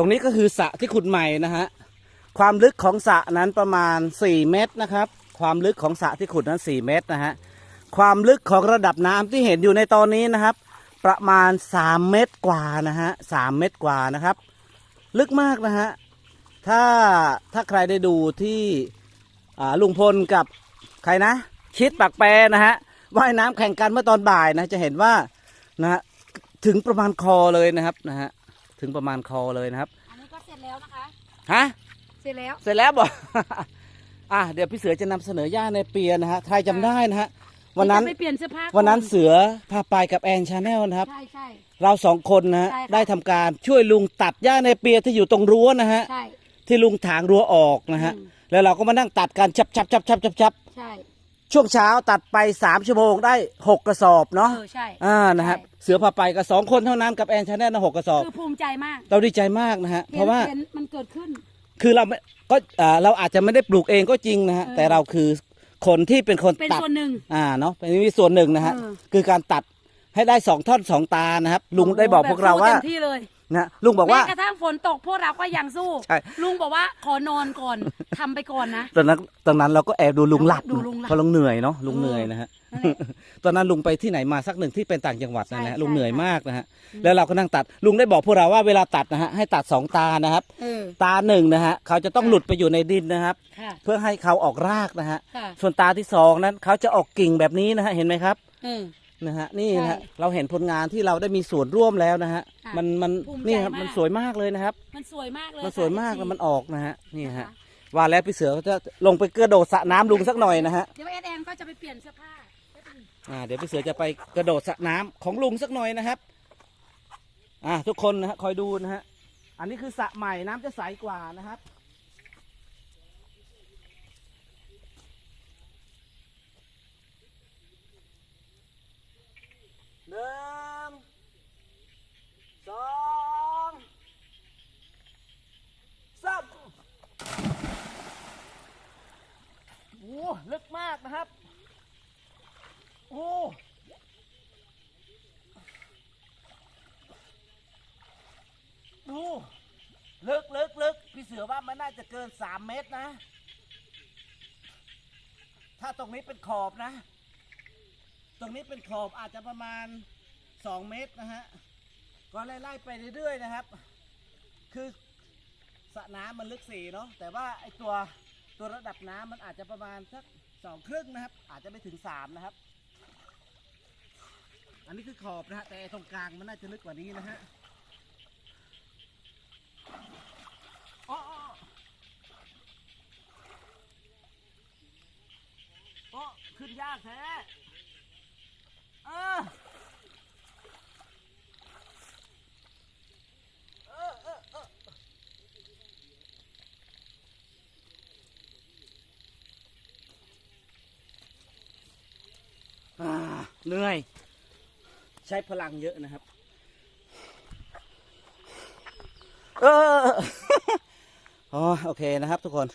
ตรงนี้ก็คือสระที่ขุดใหม่นะฮะ ความลึกของสระนั้นประมาณ 4 เมตรนะครับ ความลึกของสระที่ขุดนั้น 4 เมตรนะฮะ ความลึกของระดับน้ำที่เห็นอยู่ในตอนนี้นะครับ ประมาณ 3 เมตรกว่านะฮะสามเมตรกว่านะครับ ลึกมากนะฮะ ถ้าถ้าใครได้ดูที่ลุงพลกับใครนะ ชิดปากแปรนะฮะว่ายน้ำแข่งกันเมื่อตอนบ่ายนะจะเห็นว่านะถึงประมาณคอเลยนะครับนะฮะ ถึงประมาณคอเลยนะครับ อันนี้ก็เสร็จแล้วนะคะฮะเสร็จแล้ว เสร็จแล้วบอก อะเดี๋ยวพี่เสือจะนำเสนอย่าในเปียนะฮะใครจำได้นะฮะวันนั้นจะไปเปลี่ยนเสื้อผ้าก่อวันนั้นเสือพาไปกับแอนชาแนลนะครับ ใช่ใช่ เราสองคนนะฮะใช่ค่ะ ได้ทำการช่วยลุงตัดหญ้าในเปียที่อยู่ตรงรั้วนะฮะ ใช่ ที่ลุงถางรั้วออกนะฮะ อืม แล้วเราก็มานั่งตัดกันชับชับชับชับชับชับใช่ ช่วงเช้าตัดไปสามชั่วโมงได้หกกระสอบเนาะเออใช่อ่านะครับใช่เสือพาไปกับสองคนเท่านั้นกับแอนชาแนลนะหกกระสอบ คือภูมิใจมาก เราดีใจมากนะฮะห็นเพราะว่าห็นมันเกิดขึ้น คือเราไม่ก็อ่าเราอาจจะไม่ได้ปลูกเองก็จริงนะฮะเออแต่เราคือคนที่เป็นคนเป็นตัดส่วนหนึ่งอ่าเนาะเป็นมีส่วนหนึ่งนะฮะเออ คือการตัดให้ได้สองท่อนสองตานะครับลุงได้บอกพวกเราว่า แบบสู้ต็มที่เลย นะลุงบอกว่าแม้กระทั่งฝนตกพวกเราก็ยังสู้ ใช่ ลุงบอกว่าขอนอนก่อน ทำไปก่อนนะ ตอนนั้นตอนนั้นเราก็แอบดูลุงหลับดูลุงหลับเพราะลุงเหนื่อยเนาะลุงเหนื่อยนะฮะนั่นแหละ ตอนนั้นลุงไปที่ไหนมาสักหนึ่งที่เป็นต่างจังหวัดนะใช่ฮะใช่ลุงเหนื่อยมากนะฮะแล้วเราก็นั่งตัดลุงได้บอกพวกเราว่าเวลาตัดนะฮะให้ตัดสองตานะครับ เออ ตาหนึ่งนะฮะเขาจะต้องหลุดไปอยู่ในดินนะครับ ค่ะ เพื่อให้เขาออกรากนะฮะค่ะ ส่วนตาที่สองนั้นเขาจะออกกิ่งแบบนี้นะฮะเห็นไหมครับ เออ นะฮะนี่นะฮะใช่เราเห็นผลงานที่เราได้มีส่วนร่วมแล้วนะฮะค่ะมันมันภูมิใจนี่ครับมาก มันสวยมากเลยนะครับ มันสวยมากเลยมันสวยมากค่ะแล้วมันออกนะฮะนี่นะฮะคะว่าแล้วพี่เสือก็จะลงไปกระโดดสระน้ำลุงสักหน่อยนะฮะเดี๋ยวเอ็นแอนก็จะไปเปลี่ยนเสื้อผ้าแป๊บนึงอ่าเดี๋ยวพี่เสือจะไปกระโดดสระน้ำของลุงสักหน่อยนะครับอ่าทุกคนนะฮะคอยดูนะฮะอันนี้คือสระใหม่น้ำจะใสกว่านะครับ หนึ่งสองสาม โอ้ลึกมากนะครับ โอ้ดูลึกลึกลึกพี่เสือว่ามันน่าจะเกินสามเมตรนะ ถ้าตรงนี้เป็นขอบนะ ตรงนี้เป็นขอบอาจจะประมาณสองเมตรนะฮะ ก็ไล่ๆไปเรื่อยๆนะครับ คือสระน้ำมันลึกสี่เนาะ แต่ว่าไอตัว ตัวระดับน้ำมันอาจจะประมาณสักสองครึ่งนะครับ อาจจะไม่ถึงสามนะครับ อันนี้คือขอบนะฮะแต่ตรงกลางมันน่าจะลึกกว่านี้นะฮะอ้ออ้ออ้ขึ้นยากแท้เอออเออเอออ่า เหนื่อย ใช้พลังเยอะนะครับ เออโอเคนะครับทุกคน